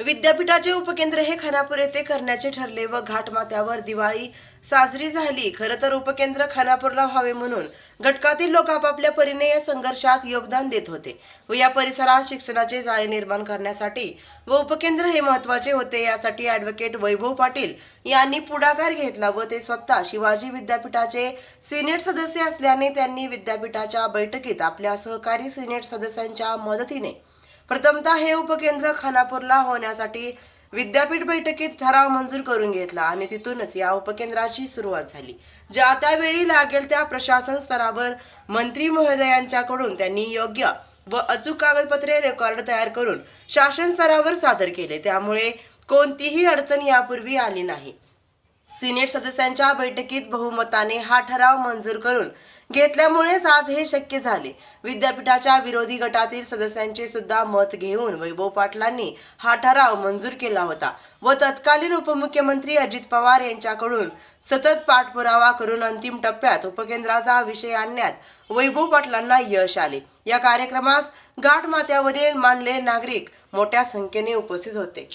विद्यापीठाचे उपकेंद्र हे खानापूर येथे करण्याचे ठरले व घाटमात्यावर दिवाळी साजरी झाली. खरं तर उपकेंद्र खानापूरला व्हावे म्हणून घटकातील लोक आपापल्या परीने या संघर्षात योगदान देत होते व या परिसरात शिक्षणाचे जाळे निर्माण करण्यासाठी व उपकेंद्र हे महत्त्वाचे होते यासाठी ॲडव्होकेट वैभव पाटील यांनी पुढाकार घेतला व ते स्वतः शिवाजी विद्यापीठाचे सिनेट सदस्य असल्याने त्यांनी विद्यापीठाच्या बैठकीत आपल्या सहकारी सिनेट सदस्यांच्या मदतीने प्रथमतः हे उपकेंद्र खानापूरला होण्यासाठी विद्यापीठ बैठकीत ठराव मंजूर करून घेतला आणि तिथूनच या उपकेंद्राची सुरुवात झाली. ज्या त्यावेळी लागेल त्या प्रशासन स्तरावर मंत्री महोदयांच्याकडून त्यांनी योग्य व अचूक कागदपत्रे रेकॉर्ड तयार करून शासन स्तरावर सादर केले. त्यामुळे कोणतीही अडचण यापूर्वी आली नाही. सिनेट सदस्यांच्या बैठकीत बहुमताने हा ठराव मंजूर करून घेतल्यामुळेच आज हे शक्य झाले. विद्यापीठाच्या विरोधी गटातील सदस्यांचे सुद्धा मत घेऊन वैभव पाटलांनी हा ठराव मंजूर केला होता व तत्कालीन उपमुख्यमंत्री अजित पवार यांच्याकडून सतत पाठपुरावा करून अंतिम टप्प्यात उपकेंद्राचा विषय आणण्यात वैभव पाटलांना यश आले. या कार्यक्रमास घाटमाथ्यावरील मानले नागरिक मोठ्या संख्येने उपस्थित होते.